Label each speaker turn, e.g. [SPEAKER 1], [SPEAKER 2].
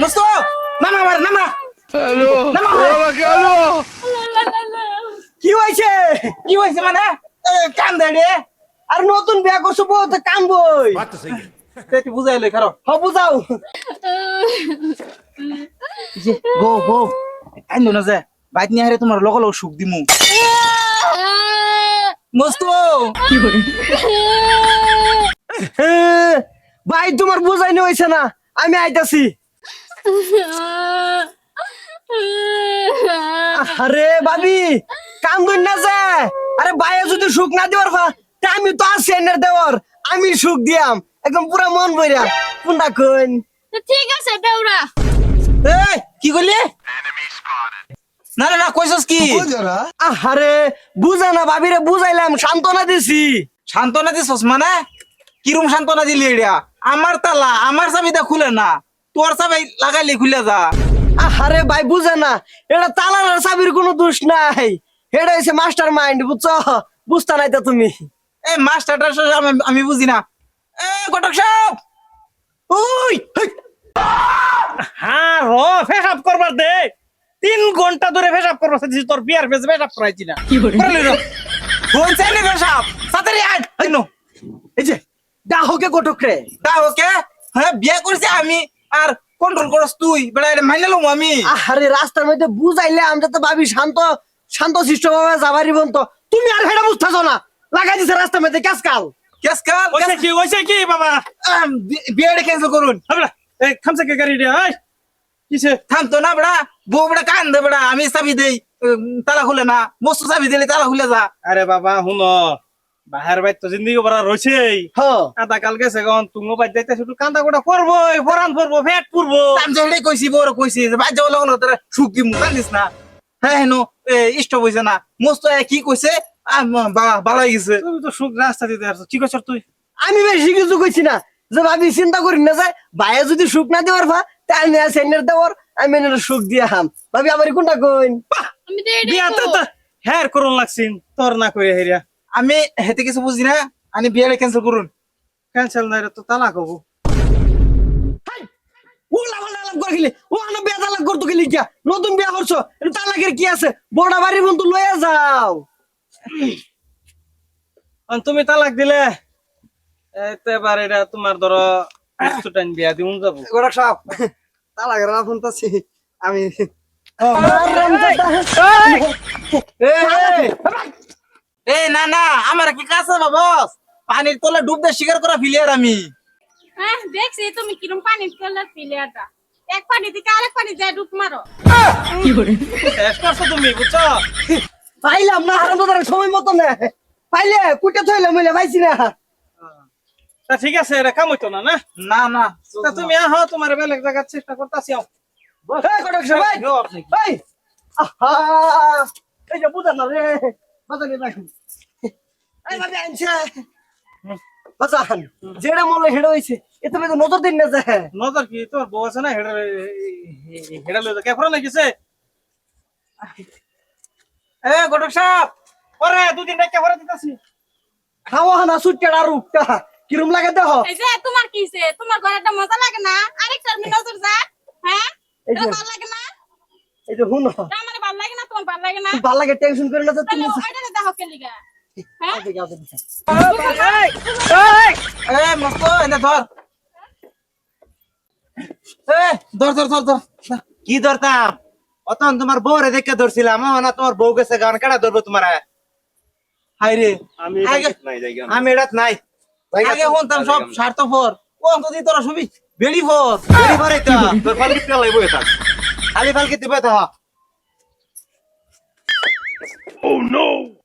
[SPEAKER 1] দোস্ত নামা আমার বুঝাইলে সুখ দিমু ভাই তোমার বুঝাইনি হয়েছে? না আমি আইতাছি। আরে ভাবি কাম করি না যে। আরে ভাইয়া যদি সুখ না দেওয়ার তা আমি তো আছি এনের দেওয়ার। আমি সুখ দিয়াম। একদম পুরা মন বইরা কোনটা কইন?
[SPEAKER 2] ঠিক আছে দেউরা
[SPEAKER 1] এই কি কইলি? না না না কইছস কি? আরে বুঝা না ভাবিরে বুঝাইলাম সান্ত্বনা দিছি। সান্ত্বনা দিছস মানে? কিরম সান্ত্বনা দিলি এটা আমার তালা আমার চাবিটা খুলে না। তোর চাবি লাগাইলে খুলে যা। আরে ভাই বুঝে না। এটা তালার চাবির কোনো দোষ নাই। এটা হইছে মাস্টার মাইন্ড বুঝছ? বুঝতা নাই তো তুমি। এ মাস্টারটা আমি আমি বুঝি না। এ ঘটক সাহেব! ওই হেই।
[SPEAKER 3] হ্যাঁ র ফেসাব করবার দে। তিন ঘণ্টা ধরে ফেসাব করবার দিছি তোর বিয়ার ফেস ফেসাব করাইছি না।
[SPEAKER 1] করলি রে। কোন চাইলে সাহেব তাড়াতাড়ি আয় এই এই যে ডাহকে ঘটক রে। ডাহকে হ্যাঁ বিয়ে করেছি আমি। আর কন্ট্রোল করস তুই। বেড়া এটা মাইনে লম আমি। আরে রাস্তার মধ্যে বুঝাইলে আমরা তো ভাবি শান্ত শান্ত শিষ্ট ভাবে যাবারি বন্ত তুমি আর হেডা বুঝতেছো না। লাগাই দিছে রাস্তার মধ্যে ক্যাসকাল ক্যাসকাল
[SPEAKER 3] ওইসে কি ওইসে কি বাবা?
[SPEAKER 1] বিয়েটা ক্যান্সেল করুন।
[SPEAKER 3] হাবলা এই খামসা কে গাড়ি রে কিসে?
[SPEAKER 1] থামতো না বেড়া বউ বেড়া কান দে বেড়া আমি চাবি দেই। তালা খুলে না। মস্ত চাবি দিলে তালা খুলে যা।
[SPEAKER 3] আরে বাবা হুন বাহার বাইত তো জিন্দগি ভরা রইছেই।
[SPEAKER 1] হ্যাঁ
[SPEAKER 3] কাদা কাল গেছে গন তুঙ্গ বাইত যাইতে শুধু কান্দা গোটা করবই ফরান করব ফেট পুরবো।
[SPEAKER 1] আমি তো কইছি বড় কইছি যে বাদ যাওয়া লাগল তোরা সুখ দিমু জানিস না? হ্যাঁ হেনো ইষ্ট হইছে না। মস্ত এ কি কইছে? আম, বা- ভালো গেছে।
[SPEAKER 3] তুমি তো সুখ রাস্তা দিতে আসছো কি করছ তুই?
[SPEAKER 1] আমি বেশি কিছু কইছি না। যে ভাবি চিন্তা করি না যায় ভাইয়া যদি সুখ না দেওয়ার ভা তাই আমি আর সেন্ডার দেওয়ার আমি সুখ দিয়া হাম। ভাবি আমার কোনটা কইন?
[SPEAKER 2] আমি তো।
[SPEAKER 3] তো করুন লাগছিন তোর না করে হেরিয়া।
[SPEAKER 1] আমি হেতে কিছু বুঝি না আমি বিয়েটা ক্যান্সেল করুন
[SPEAKER 3] ক্যান্সেল নাই তো তালাক হব
[SPEAKER 1] ওলা বলা আলাপ করে গেলি ও আনো বিয়া তালাক করতে গেলি কিয়া নতুন বিয়া করছ তালাকের কি আছে বড় বাড়ির বন্ধু লয়ে যাও
[SPEAKER 3] তুমি তালাক দিলে এবার এটা তোমার ধরো টাইম বিয়া দিউন যাব
[SPEAKER 1] গোড়া সাপ তালাকের না ফোনতাছি আমি এ না না আমার কি কাছে বাবস পানির তলে ডুব দিয়ে শিকার করা ফিলিয়ার আমি।
[SPEAKER 2] হ্যাঁ দেখছি তুমি কিরম পানি ফেলার প্লেয়ারটা এক পানি থেকে আরেক পানি যায় ডুব মারো।
[SPEAKER 3] শেষ করছ তুমি বুঝছ?
[SPEAKER 1] পাইলাম না হারাম দাদার সময় মতো না। পাইলে কুটে থইলে মিলে পাইছি না।
[SPEAKER 3] তা ঠিক আছে এটা কাম হইতো না না?
[SPEAKER 1] না না।
[SPEAKER 3] তা তুমি আহো তোমার বেলেগ জায়গার চেষ্টা করতেছি আও
[SPEAKER 1] এই কটক সাহেব, এই, এই, আহা, এই যে বুঝা না রে। বাজারে রাখুন এই আনছে। বাজান যেটা মনে হেড়ে হইছে। এ তুমি তো নজর দিন না যে।
[SPEAKER 3] নজর কি? তোর বউ আছে না? হেডা হেডা লই কে লাগিছে এ গটক সাহেব। ওরে দুদিন রেখে ফরা দিতাছি।
[SPEAKER 1] খাওয়া না সুটকে আর রুকটা কিরম লাগে দেহ
[SPEAKER 2] এই যে তোমার কিছে তোমার ঘরে একটা মজা লাগে না? আরেক চার নজর যা হ্যাঁ? এটা ভালো লাগে না?
[SPEAKER 1] এই যে হুন
[SPEAKER 2] আমার ভালো লাগে না তোমার ভালো লাগে না
[SPEAKER 1] ভালো লাগে টেনশন করে না যে
[SPEAKER 2] তাহলে
[SPEAKER 1] তুমি
[SPEAKER 2] ওইটা দেখো কে লিগা।
[SPEAKER 1] এ মস্ত এনে ধর। এ ধর ধর ধর ধর।
[SPEAKER 4] কি ধরতাম? অতন তোমার বউরে দেখে ধরছিলাম না তোমার বউ গেছে গান কাটা ধরবো তোমার?
[SPEAKER 1] হাই রে।
[SPEAKER 3] আমি
[SPEAKER 4] এটাত নাই
[SPEAKER 1] আগে শুনতাম সব স্বার্থপর। ও অন্তত তোরা সবই বেড়ি ফর
[SPEAKER 4] বেরি ভরে তো তোর ফালকি লাগবো এটা খালি ফালকি দিবে তো Oh no!